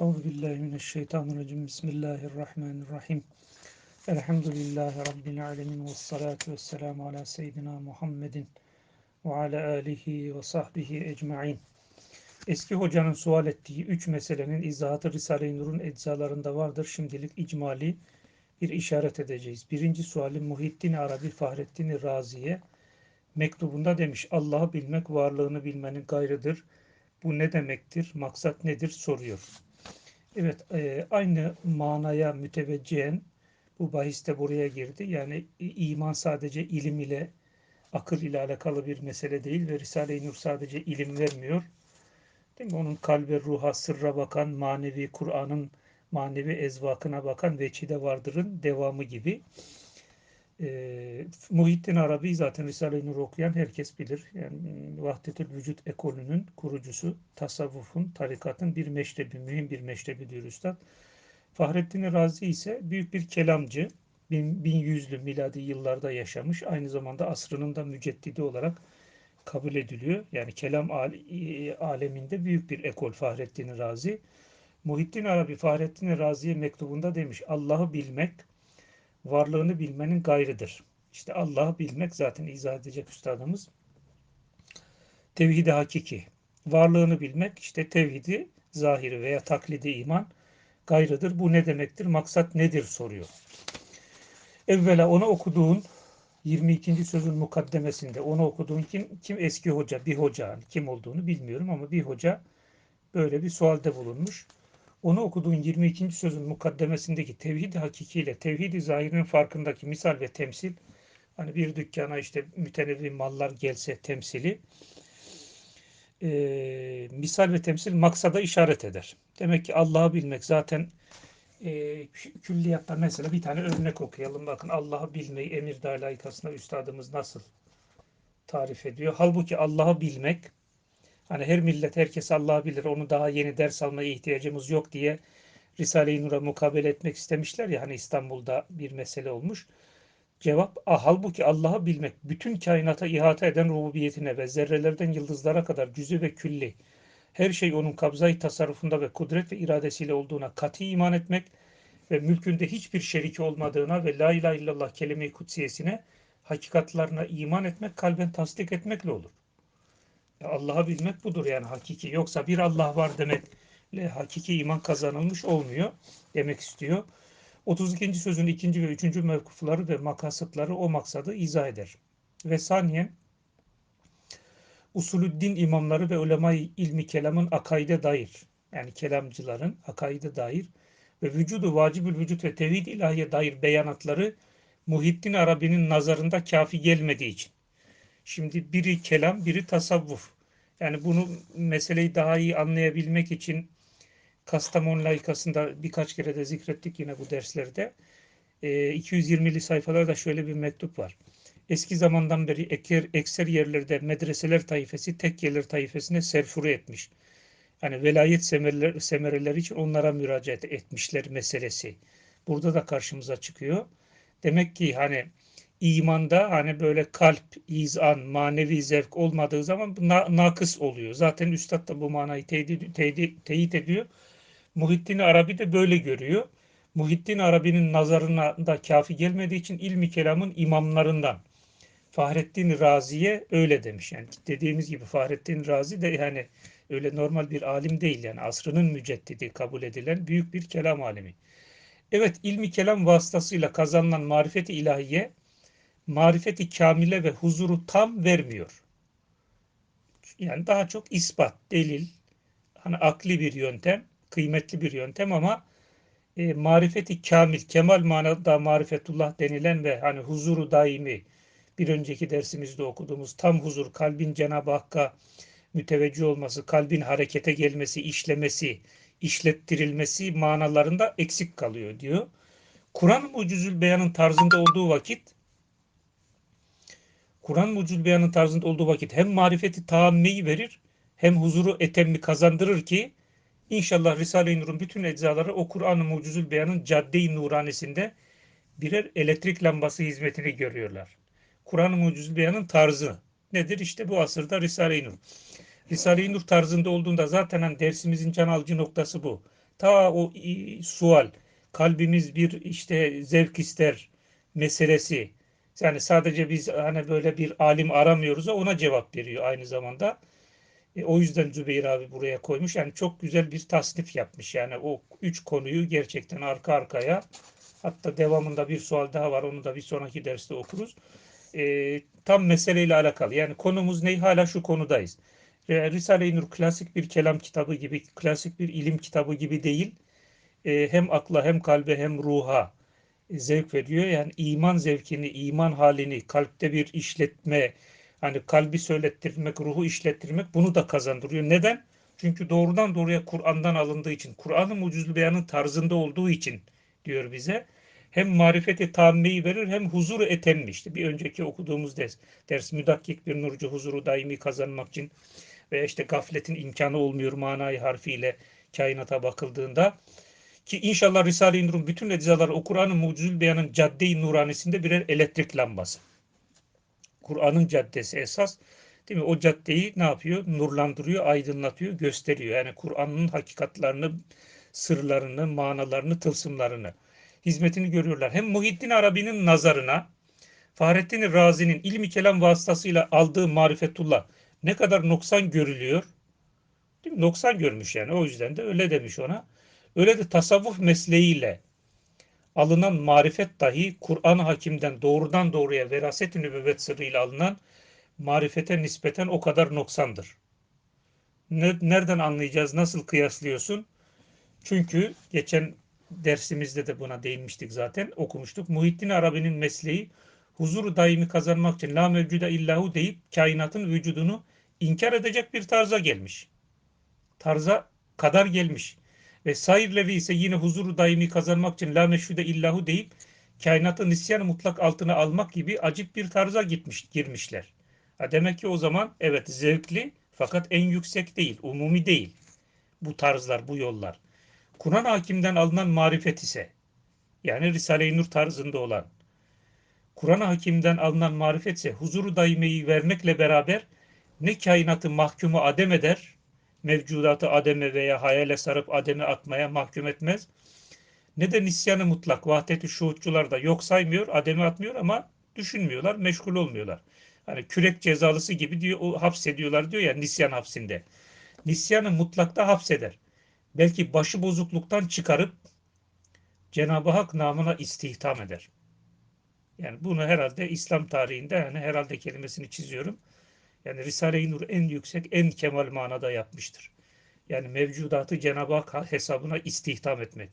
Euzu billahi mineşşeytanirracim. Bismillahirrahmanirrahim. Elhamdülillahi rabbil alamin ve salatu vesselamu ala seyyidina Muhammedin ve ala alihi ve sahbihi ecmaîn. Eski hocanın sual ettiği üç meselenin izahatı Risale-i Nur'un eczalarında vardır. Şimdilik icmali bir işaret edeceğiz. Birinci suali Muhittin Arabi Fahrettin Razi'ye mektubunda demiş Allah'ı bilmek varlığını bilmenin gayrıdır. Bu ne demektir? Maksat nedir? soruyor. Evet, e, aynı manaya müteveccihen bu bahiste buraya girdi. Yani iman sadece ilim ile, akıl ile alakalı bir mesele değil ve Risale-i Nur sadece ilim vermiyor. Değil mi? Onun kalbe, ruha, sırra bakan, manevi Kur'an'ın manevi ezvakına bakan veçide vardırın devamı gibi. E, Muhittin Arabi zaten Risale-i Nur okuyan herkes bilir. Yani Vahdetül Vücut ekolünün kurucusu, tasavvufun, tarikatın bir meşrebi, mühim bir meşrebi diyor Üstad. Fahrettin Razi ise büyük bir kelamcı. 1100'lü miladi yıllarda yaşamış. Aynı zamanda asrının da müceddidi olarak kabul ediliyor. Yani kelam aleminde büyük bir ekol Fahrettin Razi. Muhittin Arabi Fahrettin Razi'ye mektubunda demiş Allah'ı bilmek varlığını bilmenin gayrıdır. İşte Allah'ı bilmek zaten izah edecek üstadımız. Tevhidi hakiki. Varlığını bilmek işte tevhidi zahiri veya taklidi iman gayrıdır. Bu ne demektir? Maksat nedir soruyor. Evvela onu okuduğun 22. sözün mukaddemesinde onu okuduğun kim? Kim eski hoca, bir hoca. Kim olduğunu bilmiyorum ama bir hoca böyle bir sualde bulunmuş. Onu okuduğun 22. sözün mukaddemesindeki tevhid hakikiyle tevhid-i zahirinin farkındaki misal ve temsil hani bir dükkana işte mütenevvi mallar gelse temsili e, misal ve temsil maksada işaret eder. Demek ki Allah'ı bilmek zaten e, külliyatta mesela bir tane örnek okuyalım. Bakın Allah'ı bilmeyi emir layıkasına üstadımız nasıl tarif ediyor. Halbuki Allah'ı bilmek Hani her millet herkes Allah bilir onu daha yeni ders almaya ihtiyacımız yok diye Risale-i Nur'a mukabele etmek istemişler ya hani İstanbul'da bir mesele olmuş. Cevap ah, halbuki Allah'ı bilmek bütün kainata ihata eden rububiyetine ve zerrelerden yıldızlara kadar cüzü ve külli her şey onun kabzayı tasarrufunda ve kudret ve iradesiyle olduğuna katı iman etmek ve mülkünde hiçbir şeriki olmadığına ve la ilahe illallah kelime-i kutsiyesine hakikatlarına iman etmek kalben tasdik etmekle olur. Allah'ı bilmek budur yani hakiki. Yoksa bir Allah var demekle hakiki iman kazanılmış olmuyor demek istiyor. 32. sözün ikinci ve üçüncü mevkufları ve makasıtları o maksadı izah eder. Ve saniyen usulüddin imamları ve ulema ilmi kelamın akaide dair yani kelamcıların akaide dair ve vücudu vacibül vücut ve tevhid ilahiye dair beyanatları Muhittin Arabi'nin nazarında kafi gelmediği için Şimdi biri kelam, biri tasavvuf. Yani bunu meseleyi daha iyi anlayabilmek için Kastamonu layıkasında birkaç kere de zikrettik yine bu derslerde. E, 220'li sayfalarda şöyle bir mektup var. Eski zamandan beri eker, ekser yerlerde medreseler tayfesi tekkeler tayfesine serfuru etmiş. Yani velayet semereler, semereleri için onlara müracaat etmişler meselesi. Burada da karşımıza çıkıyor. Demek ki hani imanda hani böyle kalp, izan, manevi zevk olmadığı zaman na, nakıs oluyor. Zaten Üstad da bu manayı teyit, ediyor. Muhittin Arabi de böyle görüyor. Muhittin Arabi'nin nazarına da kafi gelmediği için ilmi kelamın imamlarından Fahrettin Razi'ye öyle demiş. Yani dediğimiz gibi Fahrettin Razi de yani öyle normal bir alim değil yani asrının müceddidi kabul edilen büyük bir kelam alimi. Evet ilmi kelam vasıtasıyla kazanılan marifeti ilahiye marifeti kamile ve huzuru tam vermiyor. Yani daha çok ispat, delil, hani akli bir yöntem, kıymetli bir yöntem ama e, marifeti kamil, kemal manada marifetullah denilen ve hani huzuru daimi bir önceki dersimizde okuduğumuz tam huzur, kalbin Cenab-ı Hakk'a müteveccih olması, kalbin harekete gelmesi, işlemesi, işlettirilmesi manalarında eksik kalıyor diyor. Kur'an mucizül beyanın tarzında olduğu vakit Kur'an mucizül beyanın tarzında olduğu vakit hem marifeti taammeyi verir hem huzuru etemmi kazandırır ki inşallah Risale-i Nur'un bütün eczaları o Kur'an-ı mucizül beyanın cadde-i nuranesinde birer elektrik lambası hizmetini görüyorlar. Kur'an-ı mucizül beyanın tarzı nedir? İşte bu asırda Risale-i Nur. Risale-i Nur tarzında olduğunda zaten hani dersimizin can alıcı noktası bu. Ta o sual, kalbimiz bir işte zevk ister meselesi. Yani sadece biz hani böyle bir alim aramıyoruz ona cevap veriyor aynı zamanda. E, o yüzden Zübeyir abi buraya koymuş. Yani çok güzel bir tasnif yapmış. Yani o üç konuyu gerçekten arka arkaya hatta devamında bir sual daha var. Onu da bir sonraki derste okuruz. E, tam meseleyle alakalı. Yani konumuz ne? Hala şu konudayız. Risale-i Nur klasik bir kelam kitabı gibi, klasik bir ilim kitabı gibi değil. E, hem akla hem kalbe hem ruha zevk veriyor. Yani iman zevkini, iman halini, kalpte bir işletme, hani kalbi söylettirmek, ruhu işlettirmek bunu da kazandırıyor. Neden? Çünkü doğrudan doğruya Kur'an'dan alındığı için, Kur'an-ı beyanın tarzında olduğu için diyor bize. Hem marifeti tammeyi verir hem huzuru etemmi işte. Bir önceki okuduğumuz ders, ders müdakkik bir nurcu huzuru daimi kazanmak için ve işte gafletin imkanı olmuyor manayı harfiyle kainata bakıldığında ki inşallah Risale-i Nur'un bütün eczaları o Kur'an-ı Mucizül Beyan'ın cadde-i nuranisinde birer elektrik lambası. Kur'an'ın caddesi esas. Değil mi? O caddeyi ne yapıyor? Nurlandırıyor, aydınlatıyor, gösteriyor. Yani Kur'an'ın hakikatlarını, sırlarını, manalarını, tılsımlarını, hizmetini görüyorlar. Hem Muhittin Arabi'nin nazarına, Fahrettin Razi'nin ilmi kelam vasıtasıyla aldığı marifetullah ne kadar noksan görülüyor. Değil mi? Noksan görmüş yani. O yüzden de öyle demiş ona. Öyle de tasavvuf mesleğiyle alınan marifet dahi Kur'an-ı Hakim'den doğrudan doğruya veraset-i nübüvvet sırrıyla alınan marifete nispeten o kadar noksandır. Nereden anlayacağız? Nasıl kıyaslıyorsun? Çünkü geçen dersimizde de buna değinmiştik zaten. Okumuştuk. Muhittin Arabi'nin mesleği huzuru daimi kazanmak için la mevcuda illahu deyip kainatın vücudunu inkar edecek bir tarza gelmiş. Tarza kadar gelmiş. Ve sairleri ise yine huzuru daimi kazanmak için la meşhude illahu deyip kainatı nisyan mutlak altına almak gibi acip bir tarza gitmiş, girmişler. Ha demek ki o zaman evet zevkli fakat en yüksek değil, umumi değil. Bu tarzlar, bu yollar. Kur'an hakimden alınan marifet ise yani Risale-i Nur tarzında olan Kur'an hakimden alınan marifet ise huzuru daimeyi vermekle beraber ne kainatı mahkumu adem eder mevcudatı ademe veya hayale sarıp ademe atmaya mahkum etmez. Ne de nisyanı mutlak vahdeti şuhutçular da yok saymıyor, ademe atmıyor ama düşünmüyorlar, meşgul olmuyorlar. Hani kürek cezalısı gibi diyor, o hapsediyorlar diyor ya nisyan hapsinde. Nisyanı mutlakta hapseder. Belki başı bozukluktan çıkarıp Cenab-ı Hak namına istihdam eder. Yani bunu herhalde İslam tarihinde yani herhalde kelimesini çiziyorum. Yani Risale-i Nur en yüksek, en kemal manada yapmıştır. Yani mevcudatı Cenab-ı Hak hesabına istihdam etmek.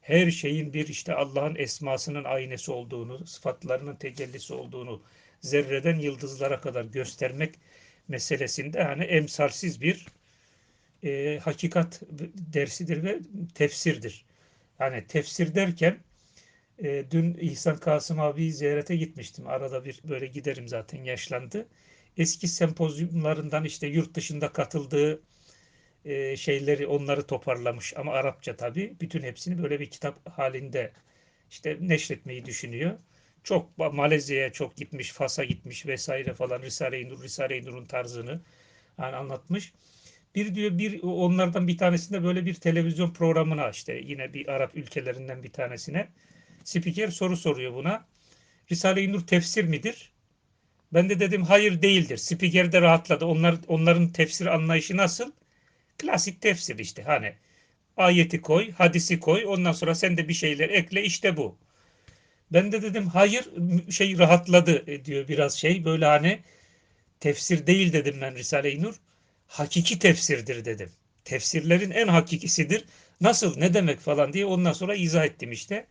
Her şeyin bir işte Allah'ın esmasının aynesi olduğunu, sıfatlarının tecellisi olduğunu zerreden yıldızlara kadar göstermek meselesinde hani emsalsiz bir e, hakikat dersidir ve tefsirdir. Yani tefsir derken e, dün İhsan Kasım abi ziyarete gitmiştim. Arada bir böyle giderim zaten yaşlandı eski sempozyumlarından işte yurt dışında katıldığı e, şeyleri onları toparlamış ama Arapça tabii. Bütün hepsini böyle bir kitap halinde işte neşretmeyi düşünüyor. Çok Malezya'ya çok gitmiş, Fas'a gitmiş vesaire falan Risale-i Nur, Risale-i Nur'un tarzını yani anlatmış. Bir diyor bir onlardan bir tanesinde böyle bir televizyon programına işte yine bir Arap ülkelerinden bir tanesine spiker soru soruyor buna. Risale-i Nur tefsir midir? Ben de dedim hayır değildir. Spiker de rahatladı. Onlar, onların tefsir anlayışı nasıl? Klasik tefsir işte hani ayeti koy, hadisi koy, ondan sonra sen de bir şeyler ekle işte bu. Ben de dedim hayır şey rahatladı e, diyor biraz şey böyle hani tefsir değil dedim ben Risale-i Nur. Hakiki tefsirdir dedim. Tefsirlerin en hakikisidir. Nasıl ne demek falan diye ondan sonra izah ettim işte.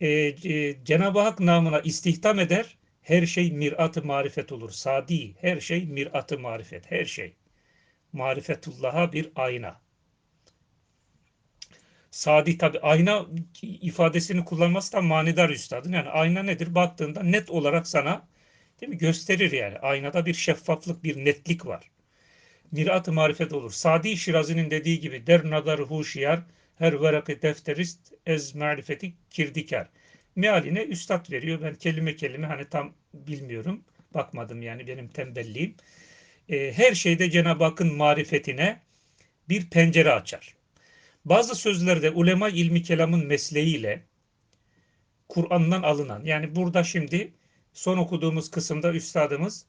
Ee, e, Cenab-ı Hak namına istihdam eder her şey mirat-ı marifet olur. Sadi, her şey mirat-ı marifet, her şey. Marifetullah'a bir ayna. Sadi tabi ayna ifadesini kullanması da manidar üstadın. Yani ayna nedir? Baktığında net olarak sana değil mi? gösterir yani. Aynada bir şeffaflık, bir netlik var. Mirat-ı marifet olur. Sadi Şirazi'nin dediği gibi der nadar huşiyar her verakı defterist ez marifeti kirdikar mealine üstad veriyor. Ben kelime kelime hani tam bilmiyorum. Bakmadım yani benim tembelliğim. E, her şeyde Cenab-ı Hakk'ın marifetine bir pencere açar. Bazı sözlerde ulema ilmi kelamın mesleğiyle Kur'an'dan alınan yani burada şimdi son okuduğumuz kısımda üstadımız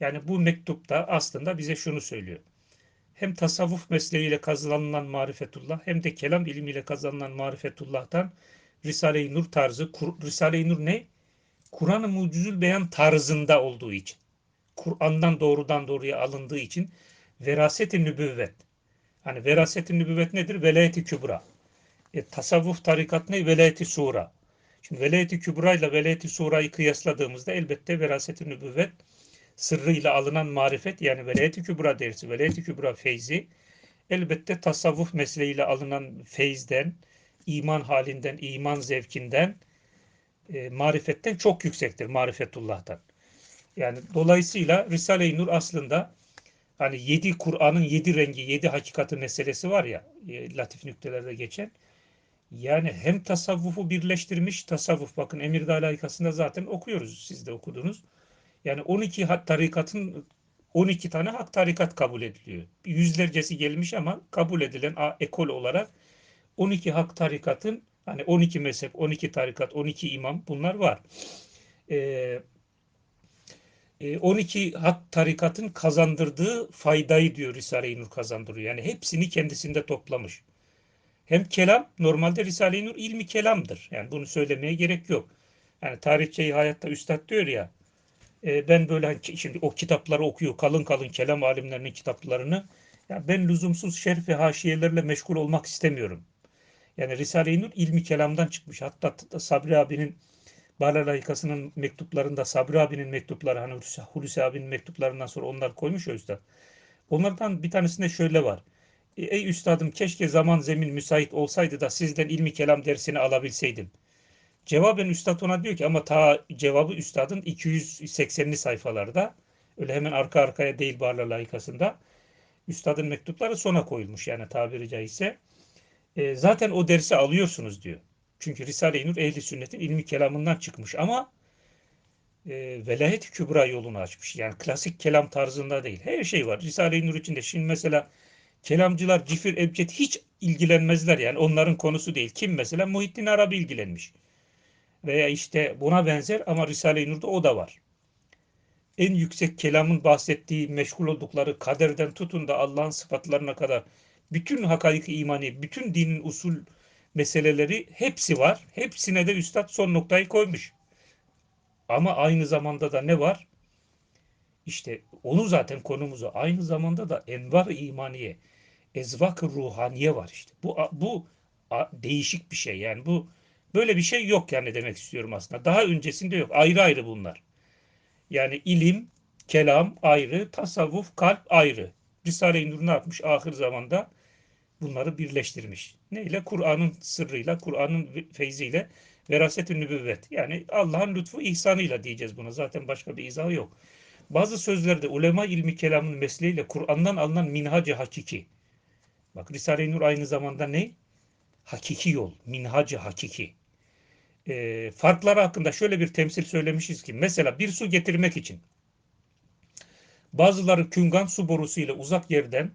yani bu mektupta aslında bize şunu söylüyor. Hem tasavvuf mesleğiyle kazanılan marifetullah hem de kelam ilmiyle kazanılan marifetullah'tan Risale-i Nur tarzı, Risale-i Nur ne? Kur'an-ı Mucizül Beyan tarzında olduğu için. Kur'an'dan doğrudan doğruya alındığı için veraset-i nübüvvet. Hani veraset-i nübüvvet nedir? Velayet-i kübra. E, tasavvuf tarikat ne? Velayet-i sura. Şimdi velayet-i kübra ile velayet-i surayı kıyasladığımızda elbette veraset-i nübüvvet sırrıyla alınan marifet yani velayet-i kübra dersi, velayet-i kübra feyzi elbette tasavvuf mesleğiyle alınan feyzden, iman halinden, iman zevkinden, e, marifetten çok yüksektir marifetullah'tan. Yani dolayısıyla Risale-i Nur aslında hani yedi Kur'an'ın yedi rengi, yedi hakikati meselesi var ya e, latif nüktelerde geçen. Yani hem tasavvufu birleştirmiş, tasavvuf bakın Emirdağ layıkasında zaten okuyoruz, siz de okudunuz. Yani 12 hak tarikatın 12 tane hak tarikat kabul ediliyor. Yüzlercesi gelmiş ama kabul edilen ekol olarak 12 hak tarikatın hani 12 mezhep, 12 tarikat, 12 imam bunlar var. Ee, 12 hak tarikatın kazandırdığı faydayı diyor Risale-i Nur kazandırıyor. Yani hepsini kendisinde toplamış. Hem kelam, normalde Risale-i Nur ilmi kelamdır. Yani bunu söylemeye gerek yok. Yani tarihçeyi hayatta üstad diyor ya, e, ben böyle hani şimdi o kitapları okuyor, kalın kalın kelam alimlerinin kitaplarını. Ya ben lüzumsuz şerh ve haşiyelerle meşgul olmak istemiyorum. Yani Risale-i Nur ilmi kelamdan çıkmış. Hatta Sabri abinin Bala Layıkası'nın mektuplarında Sabri abinin mektupları hani Hulusi abinin mektuplarından sonra onlar koymuş ya üstad. Onlardan bir tanesinde şöyle var. E, ey üstadım keşke zaman zemin müsait olsaydı da sizden ilmi kelam dersini alabilseydim. Cevaben üstad ona diyor ki ama ta cevabı üstadın 280'li sayfalarda öyle hemen arka arkaya değil Barla layıkasında. Üstadın mektupları sona koyulmuş yani tabiri caizse. E, zaten o dersi alıyorsunuz diyor. Çünkü Risale-i Nur ehli sünnetin ilmi kelamından çıkmış ama e, velayet kübra yolunu açmış. Yani klasik kelam tarzında değil. Her şey var. Risale-i Nur içinde. Şimdi mesela kelamcılar Cifir Ebced hiç ilgilenmezler yani onların konusu değil. Kim mesela? Muhittin Arabi ilgilenmiş. Veya işte buna benzer ama Risale-i Nur'da o da var. En yüksek kelamın bahsettiği meşgul oldukları kaderden tutun da Allah'ın sıfatlarına kadar bütün hakaiki imani, bütün dinin usul meseleleri hepsi var. Hepsine de üstad son noktayı koymuş. Ama aynı zamanda da ne var? İşte onu zaten konumuzu aynı zamanda da envar imaniye, ezvak ruhaniye var işte. Bu bu değişik bir şey. Yani bu böyle bir şey yok yani demek istiyorum aslında. Daha öncesinde yok. Ayrı ayrı bunlar. Yani ilim, kelam ayrı, tasavvuf, kalp ayrı. Risale-i Nur ne yapmış ahir zamanda? Bunları birleştirmiş. Neyle? Kur'an'ın sırrıyla, Kur'an'ın feyziyle veraset-i nübüvvet. Yani Allah'ın lütfu ihsanıyla diyeceğiz buna. Zaten başka bir izahı yok. Bazı sözlerde ulema ilmi kelamın mesleğiyle Kur'an'dan alınan minhacı hakiki. Bak Risale-i Nur aynı zamanda ne? Hakiki yol, minhacı hakiki. E, farkları hakkında şöyle bir temsil söylemişiz ki mesela bir su getirmek için bazıları küngan su borusu ile uzak yerden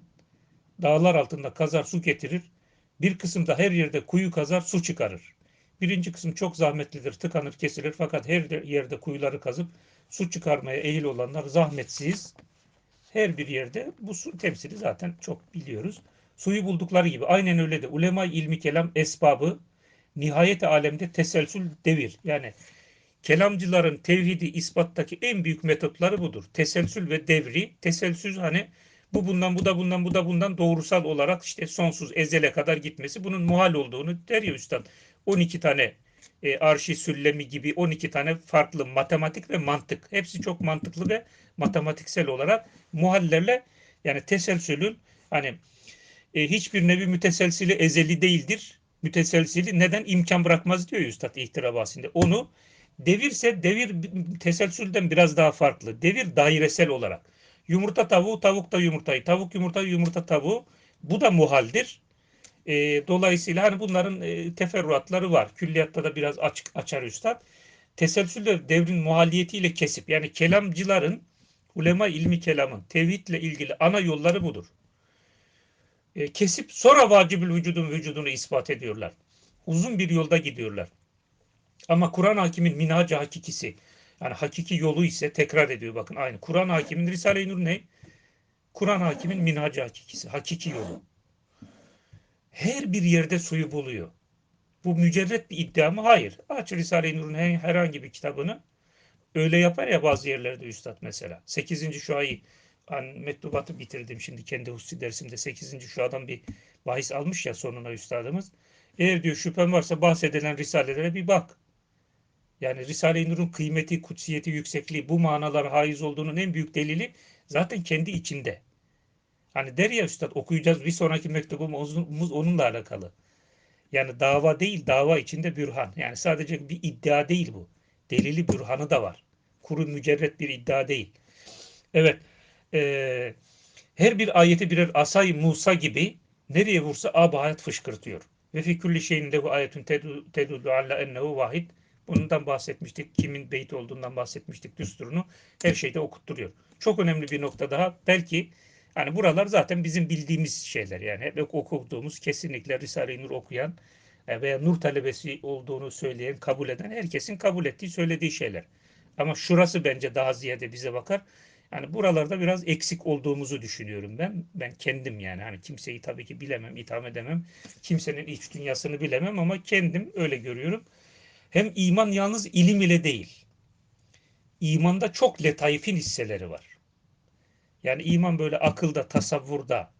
dağlar altında kazar su getirir. Bir kısım da her yerde kuyu kazar su çıkarır. Birinci kısım çok zahmetlidir, tıkanır, kesilir fakat her yerde kuyuları kazıp su çıkarmaya ehil olanlar zahmetsiz. Her bir yerde bu su temsili zaten çok biliyoruz. Suyu buldukları gibi aynen öyle de ulema ilmi kelam esbabı nihayet alemde teselsül devir. Yani kelamcıların tevhidi ispattaki en büyük metotları budur. Teselsül ve devri. Teselsül hani bu bundan, bu da bundan, bu da bundan doğrusal olarak işte sonsuz ezele kadar gitmesi bunun muhal olduğunu der ya üstad. 12 tane e, arşi süllemi gibi 12 tane farklı matematik ve mantık. Hepsi çok mantıklı ve matematiksel olarak muhallerle yani teselsülün hani e, hiçbir nevi müteselsili ezeli değildir. Müteselsili neden imkan bırakmaz diyor Üstad ihtirabasında. Onu devirse devir teselsülden biraz daha farklı. Devir dairesel olarak. Yumurta tavuğu, tavuk da yumurtayı, tavuk yumurta, yumurta tavuğu. Bu da muhaldir. E, dolayısıyla hani bunların e, teferruatları var. Külliyatta da biraz açık açar üstad. Teselsül devrin muhaliyetiyle kesip yani kelamcıların ulema ilmi kelamın tevhidle ilgili ana yolları budur. e, kesip sonra vacibül vücudun vücudunu ispat ediyorlar. Uzun bir yolda gidiyorlar. Ama Kur'an hakimin minhacı hakikisi yani hakiki yolu ise tekrar ediyor bakın aynı. Kur'an hakimin Risale-i Nur ne? Kur'an hakimin minhacı hakikisi, hakiki yolu. Her bir yerde suyu buluyor. Bu mücerret bir iddia mı? Hayır. Aç Risale-i Nur'un herhangi bir kitabını öyle yapar ya bazı yerlerde üstad mesela. 8. şuayı hani mektubatı bitirdim şimdi kendi hususi dersimde 8. şuadan bir bahis almış ya sonuna üstadımız. Eğer diyor şüphen varsa bahsedilen risalelere bir bak. Yani Risale-i Nur'un kıymeti, kutsiyeti, yüksekliği bu manalara haiz olduğunun en büyük delili zaten kendi içinde. Hani der ya üstad okuyacağız bir sonraki mektubumuz onunla alakalı. Yani dava değil dava içinde bürhan. Yani sadece bir iddia değil bu. Delili bürhanı da var. Kuru mücerret bir iddia değil. Evet. E, her bir ayeti birer asay Musa gibi nereye vursa ab hayat fışkırtıyor. Ve fi kulli şeyin lehu ayetun tedullu alla ennehu vahid. Bundan bahsetmiştik. Kimin beyt olduğundan bahsetmiştik. Düsturunu her şeyde okutturuyor. Çok önemli bir nokta daha. Belki hani buralar zaten bizim bildiğimiz şeyler. Yani hep okuduğumuz kesinlikle Risale-i Nur okuyan e, veya Nur talebesi olduğunu söyleyen, kabul eden herkesin kabul ettiği, söylediği şeyler. Ama şurası bence daha ziyade bize bakar. Yani buralarda biraz eksik olduğumuzu düşünüyorum ben. Ben kendim yani hani kimseyi tabii ki bilemem, itham edemem. Kimsenin iç dünyasını bilemem ama kendim öyle görüyorum. Hem iman yalnız ilim ile değil. İmanda çok letaifin hisseleri var. Yani iman böyle akılda, tasavvurda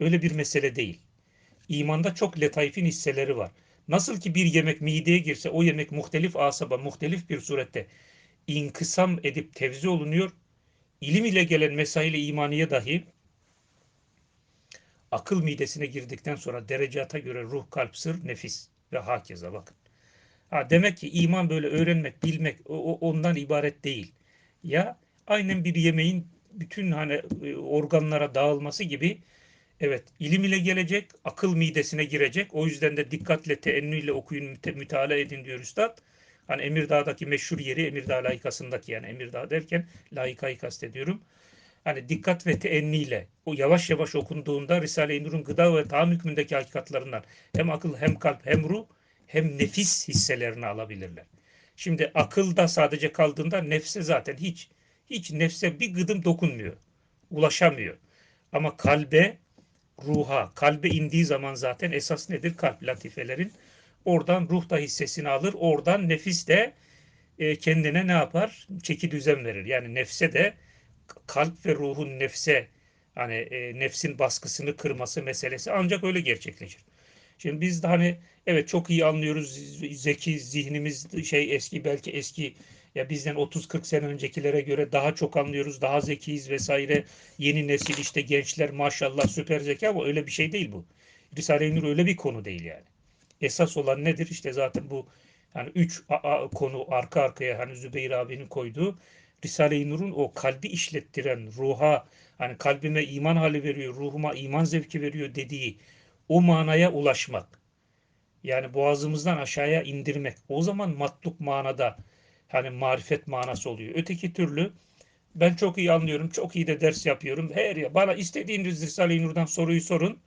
öyle bir mesele değil. İmanda çok letaifin hisseleri var. Nasıl ki bir yemek mideye girse o yemek muhtelif asaba, muhtelif bir surette inkısam edip tevzi olunuyor. İlim ile gelen mesaili imaniye dahi akıl midesine girdikten sonra derecata göre ruh, kalp, sır, nefis ve hakeza bakın. Ha, demek ki iman böyle öğrenmek, bilmek o, ondan ibaret değil. Ya aynen bir yemeğin bütün hani e, organlara dağılması gibi evet ilim ile gelecek, akıl midesine girecek. O yüzden de dikkatle, teennüyle okuyun, müte, müteala edin diyor üstad. Hani Emirdağ'daki meşhur yeri Emirdağ layıkasındaki yani Emirdağ derken layıkayı kastediyorum. Hani dikkat ve teenniyle o yavaş yavaş okunduğunda Risale-i Nur'un gıda ve taam hükmündeki hakikatlarından hem akıl hem kalp hem ruh hem nefis hisselerini alabilirler. Şimdi akılda sadece kaldığında nefse zaten hiç hiç nefse bir gıdım dokunmuyor. Ulaşamıyor. Ama kalbe, ruha, kalbe indiği zaman zaten esas nedir? Kalp latifelerin. Oradan ruh da hissesini alır. Oradan nefis de e, kendine ne yapar? Çeki düzen verir. Yani nefse de kalp ve ruhun nefse hani e, nefsin baskısını kırması meselesi ancak öyle gerçekleşir. Şimdi biz de hani evet çok iyi anlıyoruz. Zeki zihnimiz şey eski belki eski ya bizden 30-40 sene öncekilere göre daha çok anlıyoruz, daha zekiyiz vesaire. Yeni nesil işte gençler maşallah süper zeka ama öyle bir şey değil bu. Risale-i Nur öyle bir konu değil yani. Esas olan nedir? İşte zaten bu yani üç konu arka arkaya hani Zübeyir abinin koyduğu Risale-i Nur'un o kalbi işlettiren ruha hani kalbime iman hali veriyor, ruhuma iman zevki veriyor dediği o manaya ulaşmak. Yani boğazımızdan aşağıya indirmek. O zaman matluk manada hani marifet manası oluyor. Öteki türlü ben çok iyi anlıyorum, çok iyi de ders yapıyorum. Her ya bana istediğiniz Risale-i Nur'dan soruyu sorun.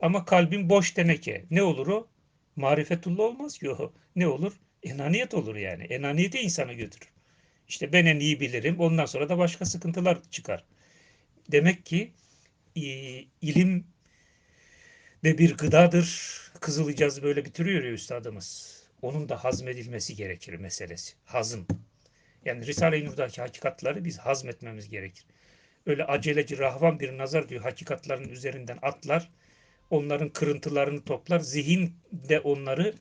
Ama kalbim boş teneke. Ne olur o? Marifetullah olmaz ki o. Ne olur? Enaniyet olur yani. Enaniyeti insanı götürür. İşte ben en iyi bilirim. Ondan sonra da başka sıkıntılar çıkar. Demek ki ilim de bir gıdadır. Kızılcaz böyle bitiriyor ya üstadımız. Onun da hazmedilmesi gerekir meselesi. Hazım. Yani Risale-i Nur'daki hakikatları biz hazmetmemiz gerekir. Öyle aceleci, rahvan bir nazar diyor hakikatların üzerinden atlar. Onların kırıntılarını toplar. Zihin de onları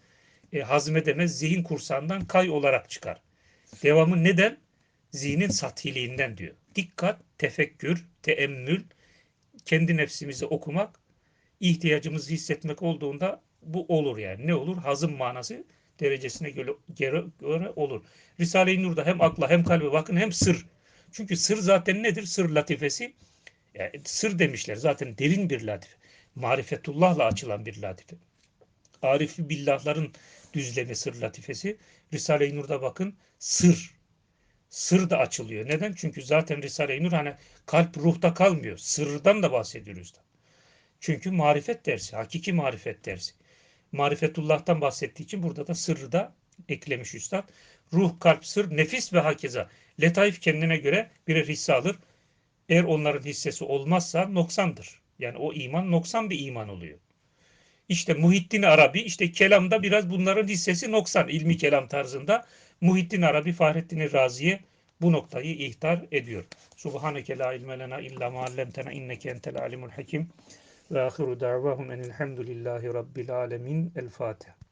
e, hazmedemez. Zihin kursağından kay olarak çıkar. Devamı neden? Zihnin sathiliğinden diyor. Dikkat, tefekkür, teemmül, kendi nefsimizi okumak, ihtiyacımızı hissetmek olduğunda bu olur yani. Ne olur? Hazım manası derecesine göre, göre, olur. Risale-i Nur'da hem akla hem kalbe bakın hem sır. Çünkü sır zaten nedir? Sır latifesi. Yani sır demişler zaten derin bir latife. Marifetullah'la açılan bir latife. Arifi billahların düzleme sır latifesi. Risale-i Nur'da bakın sır. Sır da açılıyor. Neden? Çünkü zaten Risale-i Nur hani kalp ruhta kalmıyor. Sırdan da bahsediyoruz da. Çünkü marifet dersi, hakiki marifet dersi. Marifetullah'tan bahsettiği için burada da sırrı da eklemiş üstad. Ruh, kalp, sır, nefis ve hakeza. Letaif kendine göre birer hisse alır. Eğer onların hissesi olmazsa noksandır. Yani o iman noksan bir iman oluyor. İşte Muhittin Arabi, işte kelamda biraz bunların hissesi noksan. ilmi kelam tarzında Muhittin Arabi, Fahrettin Razi'ye bu noktayı ihtar ediyor. Subhaneke la ilme lena illa ma allamtena inneke entel alimul hakim. وآخر دعواهم أن الحمد لله رب العالمين الفاتحة.